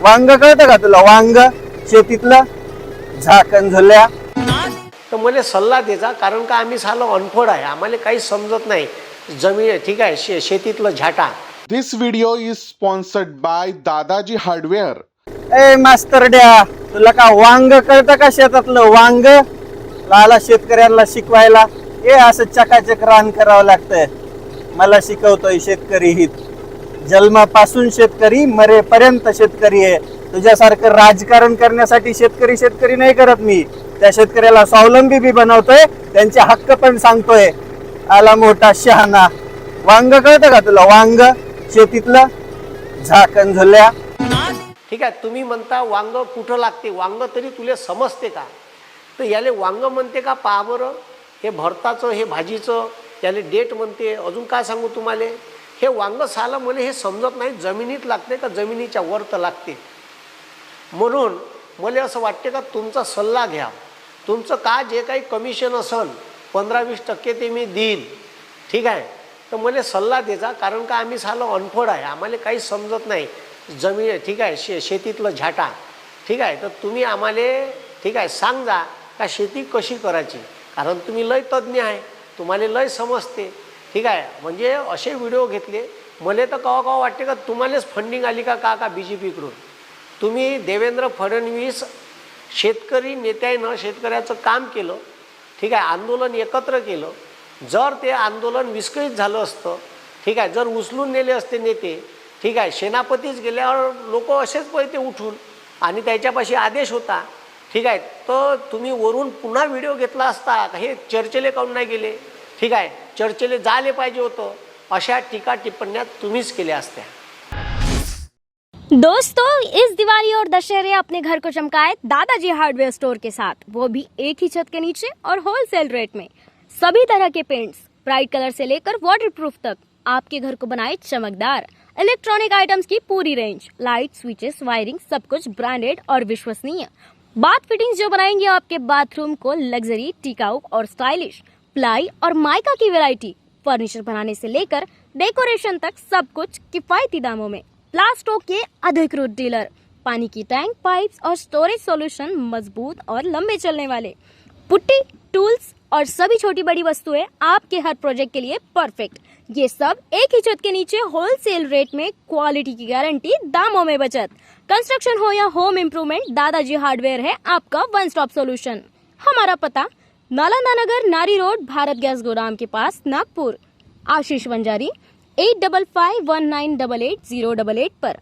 वांग कळतं का तुला? वांग शेतीतलं झाकण झुल्या तर मला सल्ला द्यायचा कारण का आम्ही सालं अनफोड आहे. आम्हाला काही समजत नाही. जमीन ठीक आहे शे शेतीतलं झाटा. This video is sponsored by Dadaji Hardware. ए मास्तरड्या तुला का वांग कळतं का शेतातलं? वांग? लाला शेतकऱ्यांना शिकवायला. ए असं चकाचक रान करावं लागतंय. मला शिकवतोय शेतकरी हित. जन्मापासून शेतकरी मरेपर्यंत शेतकरी आहे. तुझ्यासारखं राजकारण करण्यासाठी शेतकरी शेतकरी नाही करत मी. त्या शेतकऱ्याला स्वावलंबी बी बनवतोय त्यांचे हक्क पण सांगतोय. आला मोठा शहाणा. वांग कळतं का तुला? वांग शेतीतलं झाकण झुल्या. ठीक आहे तुम्ही म्हणता वांग कुठं लागते? वांग तरी तुला समजते का? तर याले वांग म्हणते का पाबर हे भरताचं हे भाजीचं याले डेट म्हणते. अजून काय सांगू तुम्हाला? हे वांग सालं मला हे समजत नाही जमिनीत लागते का जमिनीच्या वर तर लागते. म्हणून मला असं वाटते का तुमचा सल्ला घ्या. तुमचं का जे काही कमिशन असेल पंधरा वीस टक्के ते मी देईन. ठीक आहे? तर मला सल्ला द्यायचा कारण का आम्ही सालं अनफोड आहे. आम्हाला काही समजत नाही. जमीन ठीक आहे शे शेतीतलं झाटा. ठीक आहे? तर तुम्ही आम्हाला ठीक आहे सांगा का शेती कशी करायची? कारण तुम्ही लय तज्ज्ञ आहे. तुम्हाला लय समजते. ठीक आहे? म्हणजे असे व्हिडिओ घेतले. मला तर कवा कवा वाटते का तुम्हालाच फंडिंग आली का का का बी जे पीकडून तुम्ही देवेंद्र फडणवीस शेतकरी नेत्यानं शेतकऱ्याचं काम केलं ठीक आहे? आंदोलन एकत्र केलं. जर ते आंदोलन विस्कळीत झालं असतं ठीक आहे? जर उचलून नेले असते नेते ठीक आहे? सेनापतीच गेल्यावर लोक असेच पळते उठून आणि त्याच्यापाशी आदेश होता ठीक आहे? तर तुम्ही वरून पुन्हा व्हिडिओ घेतला असता हे चर्चेले काऊन नाही गेले? ठीक आहे, चर्चेले जायले पाहिजे होतं. अशा टीका टिप्पण्या तुम्हीच केल्या असत्या. दोस्तों, इस दिवाली और दशहरे अपने घर को चमकाए दादाजी हार्डवेयर स्टोर के साथ। वो भी एक ही छत के नीचे और होलसेल रेट में। सभी तरह के पेंट्स ब्राइट कलर से लेकर वाटरप्रूफ तक आपके घर को बनाए चमकदार। इलेक्ट्रॉनिक आइटम्स की पूरी रेंज लाइट स्विचेस वायरिंग सब कुछ ब्रांडेड और विश्वसनीय। बाथ फिटिंग्स जो बनाएँगे आपके बाथरूम को लग्जरी टिकाऊ और स्टाइलिश प्लाई और माइका की वैरायटी, फर्नीचर बनाने से लेकर डेकोरेशन तक सब कुछ किफायती दामों में। प्लास्टो के अधिकृत डीलर, पानी की टैंक, पाइप्स और स्टोरेज सॉल्यूशन मज़बूत और लंबे चलने वाले। पुट्टी, टूल्स और सभी छोटी बड़ी वस्तुएँ आपके हर प्रोजेक्ट के लिए परफेक्ट। ये सब एक ही छत के नीचे होलसेल रेट में क्वालिटी की गारंटी, दामों में बचत। कंस्ट्रक्शन हो या होम इम्प्रूवमेंट, दादाजी हार्डवेयर है आपका वन स्टॉप सोल्यूशन। हमारा पता नालंदा नगर नारी रोड भारत गैस गोदाम के pass Nagpur. Ashish Vanjari eight double five one nine double eight zero double eight पर।